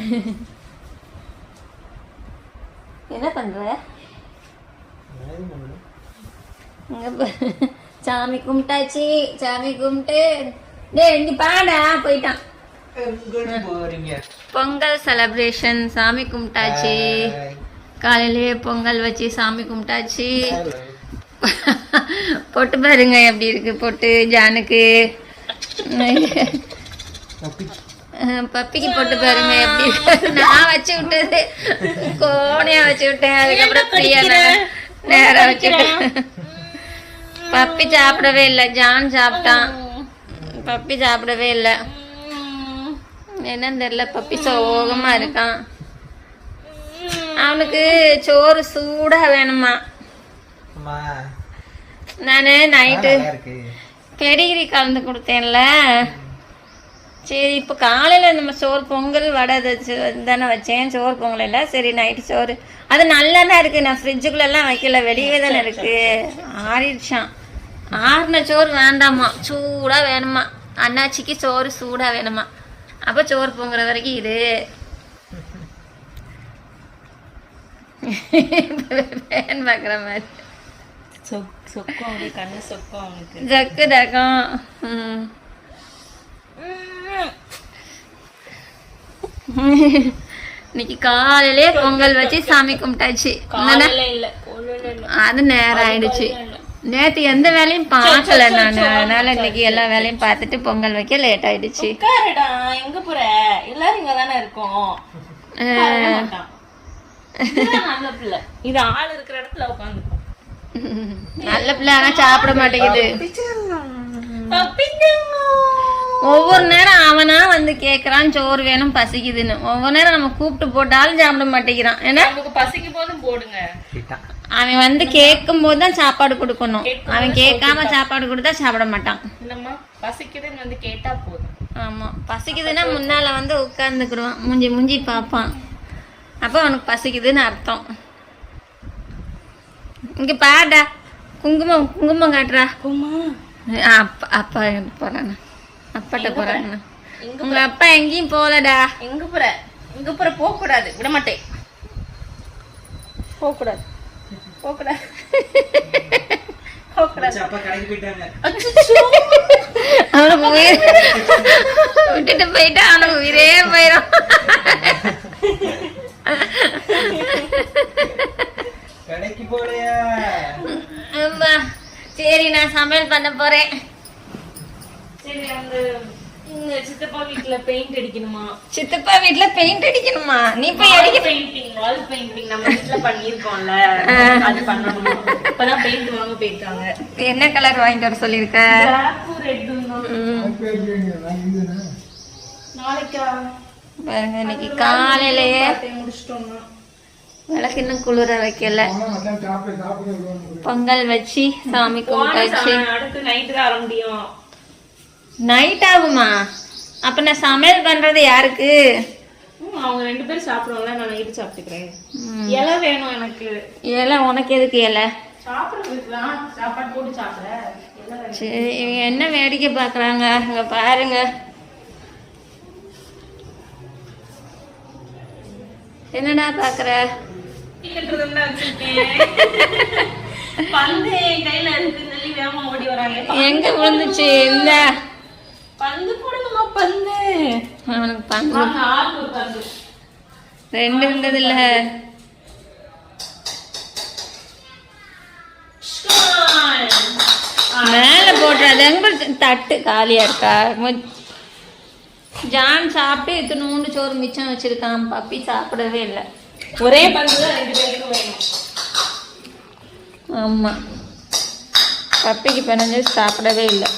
என்ன பண்ற. சாமி கும்பிட்டாச்சு சாமி கும்பிட்டு டேய் இங்க பாடா போயிட்டான். பொங்கல் செலிப்ரேஷன் சாமி கும்பிட்டாச்சு. காலையிலேயே பொங்கல் வச்சு சாமி கும்பிட்டாச்சு. பொட்டு பாருங்க எப்படி இருக்கு பொட்டு ஜானுக்கு. பப்பிக்கு பொட்டு பாருங்க எப்படி. நான் வச்சு விட்டது. கோணையா வச்சு விட்டேன். அதுக்கப்புறம் பிரியா நேரா வச்சுட்டேன் பப்பி சாப்பிடவே இல்லை. ஜான் சாப்பிட்டான். பப்பி சாப்பிடவே இல்லை. என்னன்னு தெரியல. பப்பி சோகமா இருக்கான். அவனுக்கு சோறு சூடா வேணுமா? அம்மா. நானு நைட்டு பெடிகிரி கலந்து கொடுத்தேன்ல. சரி இப்போ காலையில் நம்ம சோறு பொங்கல் வடை தானே வச்சேன். சோறு பொங்கல் இல்லை. சரி நைட்டு சோறு. அது நல்லா தான் இருக்குது நான் ஃப்ரிட்ஜுக்குள்ளெல்லாம் வைக்கல. வெளியே தானே இருக்குது ஆறிடுச்சான் ஆறின சோறு வேண்டாமா? சூடாக வேணுமா? அண்ணாச்சிக்கு சோறு சூடாக வேணுமா? அப்போ சோறு பொங்குற வரைக்கும் இது ஃபேன் பார்க்குற மாதிரி. சொக்கும் அப்படியே கண்ணு சொக்கும் அவனுக்கு ஜக்கு தக்கம் ம். இன்னைக்கு காலையிலே பொங்கல் வச்சு சாமி கும்பிட்டாச்சு. அது நேரம் ஆயிடுச்சு. நேத்து எந்த வேலையும் பார்க்கல நான். அதனால இன்னைக்கு எல்லா வேலையும் பார்த்துட்டு பொங்கல் வைக்க லேட் ஆயிடுச்சு. எங்க போற? எல்லாரும் இங்க தானே இருக்கோம். இது ஆள் இருக்கிற இடத்துல உட்காந்துக்கும். நல்ல பிள்ளை ஆனா சாப்பிட மாட்டேங்குது. ஒவ்வொரு நேரம் அவனா வந்து கேக்குறான் சோறு வேணும் பசிக்குதுன்னு. ஒவ்வொரு நேரம் நம்ம கூப்பிட்டு போட்டாலும் சாப்பிட மாட்டேங்கிறான். ஏன்னா நமக்கு பசிக்கும் போதும் போடுங்க அவன் வந்து கேட்கும் போது தான் சாப்பாடு கொடுக்கணும். அவன் கேட்காம சாப்பாடு கொடுத்தா சாப்பிட மாட்டான். பசிக்குதுன்னு வந்து கேட்டா போதும். ஆமா. பசிக்குதுன்னா முன்னால வந்து உட்கார்ந்துக்கிடுவான். மூஞ்சி மூஞ்சி பார்ப்பான். அப்போ அவனுக்கு பசிக்குதுன்னு அர்த்தம். இங்க பாடா குங்குமம் குங்குமம் காட்டுறா. அப்பா அப்பா போறானா அப்பாட்ட போறாங்கண்ணா உங்க அப்பா எங்கேயும் போகலடா. எங்க போற. எங்க போற போக கூடாது விட மாட்டேன் போக கூடாது போக கூடாது போக கூடாது அப்பா கடைக்கு போயிட்டாங்க. அவனுக்கு உயிர் விட்டுட்டு போயிட்டா அவனுக்கு உயிரே போயிடும் கடைக்கு போலையா ஆமா சரி நான் சமையல் பண்ண போறேன். சரி அந்த சித்தப்பா வீட்டுல பெயிண்ட் அடிக்கணுமா? சித்தப்பா வீட்ல பெயிண்ட் அடிக்கணுமா? நீ போய் அடிக்க பெயிண்டிங் வால் பெயிண்டிங் நம்ம வீட்ல பண்ணிருக்கோம்ல அது பண்ணணும்? இப்பதான் பெயிண்ட் வாங்க போயிருக்காங்க. என்ன கலர் வாங்கிட்டு வர ரெட்டும் நாளைக்கா. பாருங்க இன்னைக்கு காலையிலேயே முடிச்சிட்டோம்னா. விளக்கு இன்னும் குளிர வைக்கல. பொங்கல் வச்சு சாமி கும்பிட்டாச்சு. அடுத்து நைட்டு தான் வர முடியும் நைட் ஆகுமா? அப்ப நான் சமையல் பண்றது யாருக்கு? அவங்க ரெண்டு பேரும் சாப்பிடுவாங்களா நான் நைட்டு சாப்பிட்டுக்கிறேன். இலை வேணும் எனக்கு. இலை உனக்கு எதுக்கு இலை? சாப்பாடு போட்டு சாப்பிட. இலை வேணும். சரி இவங்க என்ன வேடிக்கை பார்க்கறாங்க? இங்க பாருங்க. என்னடா வராங்க. எங்க விழுந்துச்சு? இந்த அவனுக்கு பங்கு ரெண்டு இருந்தது இல்ல மேல போட்டுறது எங்க தட்டு காலியா இருக்கா? ஜான் சாப்பிட்டு இத்தினூண்டு சோறு மிச்சம் வச்சிருக்கான். பப்பி சாப்பிடவே இல்லை. ஒரே பந்து தான் ரெண்டு பேருக்கும் வேணும். ஆமா. பப்பிக்கு பிணைஞ்சு சாப்பிடவே இல்லை.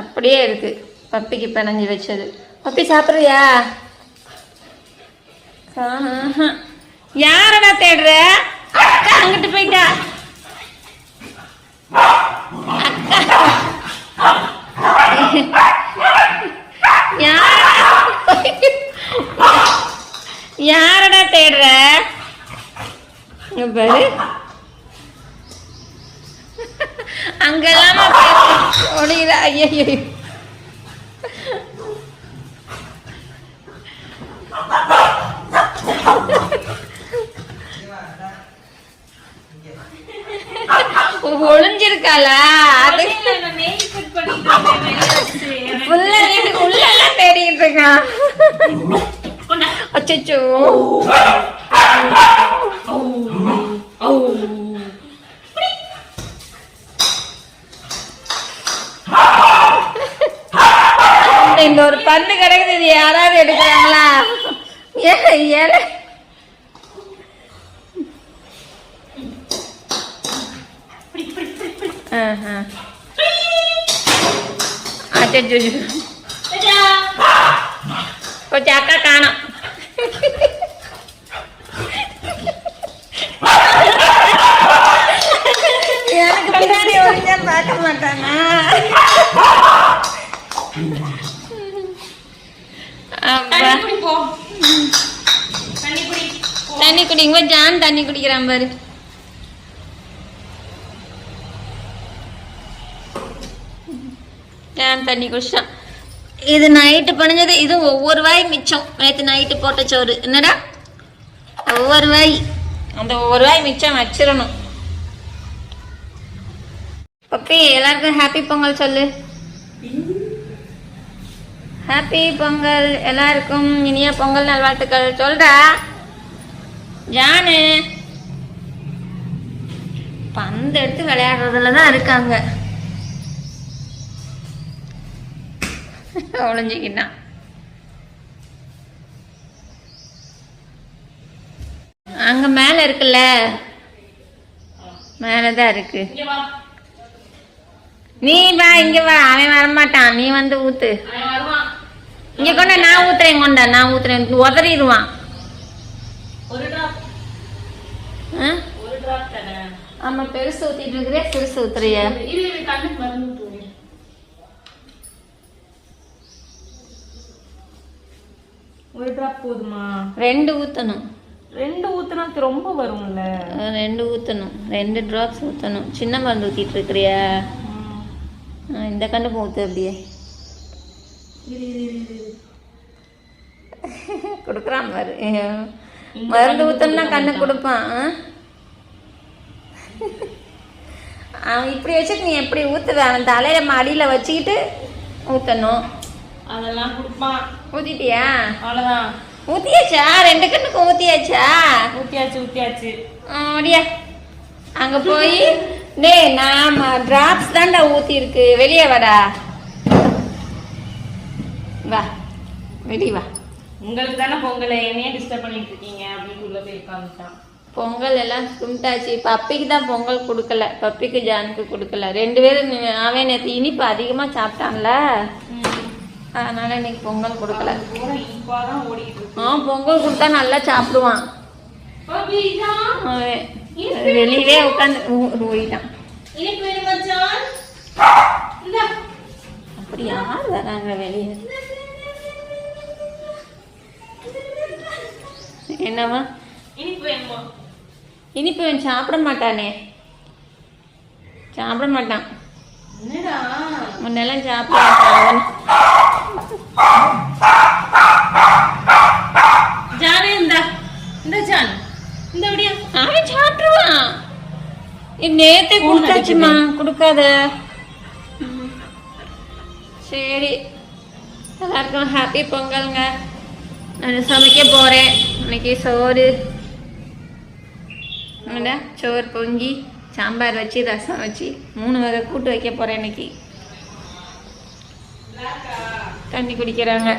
அப்படியே இருக்கு. பப்பிக்கு பிணைஞ்சு வச்சது. பப்பி சாப்பிட்றியா? யாரடா தேடுற? அக்கா அங்கிட்டு போயிட்டா. அக்கா. யாரடா? யாரடா தேடுற? பாரு. முடியல ஐயோ ஒளிஞ்சிருக்காளா? அது உள்ள உள்ள எல்லாம் தேடிட்டு இருக்கான் அச்சோ oh. oh. oh. இந்த ஒரு பந்து கிடக்குது இது யாராவது எடுக்கிறாங்களா? ஏ ஏல அச்சோ. கொஞ்சம் அக்கா காணோம் எனக்கு பின்னாடி ஒழுங்கா பார்க்க மாட்டானா அப்பா. தண்ணி குடி போ. தண்ணி குடி. போ. தண்ணி குடிங்க தண்ணி குடிக்கிறான் பாரு. தண்ணி குடிச்சிட்டான். இது நைட்டு பணிஞ்சது இது ஒவ்வொரு வாய் மிச்சம். நேற்று நைட்டு போட்ட சோறு. என்னடா? ஒவ்வொரு வாய். அந்த ஒவ்வொரு வாய் மிச்சம் வச்சிடணும். பப்பி எல்லாருக்கும் ஹாப்பி பொங்கல் சொல்லு. ஹாப்பி பொங்கல். எல்லாருக்கும் இனிய பொங்கல் நல்வாழ்த்துக்கள். சொல்றா. ஜானு பந்து எடுத்து விளையாடுறதுல தான் இருக்காங்க. ஒளிஞ்சிக்கிட்டான் அங்க மேல இருக்குல்ல? மேலதான் இருக்கு. நீ வா இங்க வா. அவன் வரமாட்டான். நீ வந்து ஊத்து. இங்க கொண்ட நான் ஊத்துறேன் கொண்டா நான் ஊத்துறேன். உதறிடுவான் ஒரு drop. ஆ? ஒரு drop தானே. ஆமா பெருசு ஊத்திட்டு இருக்கிறே பெருசு ஊத்துறிய. ஒரு டிராப் போதுமா? ரெண்டு ஊத்தணும். ரெண்டு ஊத்துனா ரொம்ப வரும்ல? ரெண்டு ஊத்தணும். ரெண்டு ட்ராப்ஸ் ஊத்தணும். சின்ன மருந்து ஊத்திட்டு இருக்கிறியா? இந்த கண்டு ஊத்து அப்படியே. கொடுக்குறான் பாரு. மருந்து ஊத்தணும்னா கண்ணு கொடுப்பான்? அவன் இப்படி வச்சுட்டு நீ எப்படி ஊத்துவ? அவன் தலையில மடியில வச்சுக்கிட்டு ஊத்தணும். அதெல்லாம் கொடுப்பான். ஊத்திட்டியா? அவ்வளவுதான். ஊத்தியாச்சா? ரெண்டு கண்ணுக்கும் ஊத்தியாச்சா? ஊத்தியாச்சு ஊத்தியாச்சு. அப்படியா அங்க போய் டேய் நாம டிராப்ஸ் தான்டா ஊத்தி இருக்கு வெளியே வாடா. வா வெளியே வா. உங்களுக்கு தானே பொங்கலை என்னையே டிஸ்டர்ப் பண்ணிட்டு இருக்கீங்க அப்படின்னு உள்ள போய் உட்காந்துட்டான் பொங்கல் எல்லாம் கும்பிட்டாச்சு. பப்பிக்கு தான் பொங்கல் கொடுக்கல. பப்பிக்கு ஜானுக்கு கொடுக்கல. ரெண்டு பேரும் அவன் நேற்று இனிப்பு அதிகமா சாப்பிட்டான்ல. அதனால இன்னைக்கு பொங்கல் கொடுக்கல. ஆ பொங்கல் கொடுத்தா நல்லா சாப்பிடுவான். வெளியவே உட்காந்து போயிட்டான். அப்படி யார் வராங்க வெளியே? என்னவா இனிப்பு வேணுமா? இனிப்பு இவன் சாப்பிட மாட்டானே. சாப்பிட மாட்டான். முன்னெல்லாம் சாப்பிட மாட்டான். ஜானே இந்தா. இந்த ஜான். இந்த அவன் சாப்பிடுவான் நேத்தே கொடுத்தாச்சுமா கொடுக்காத. சரி. எல்லாருக்கும் ஹாப்பி பொங்கலுங்க. நான் சமைக்க போறேன். இன்னைக்கு சோறு. என்னடா? சோறு பொங்கி சாம்பார் வச்சு ரசம் வச்சு மூணு வகை கூட்டு வைக்க போகிறேன் இன்னைக்கு. தண்ணி குடிக்கிறாங்க.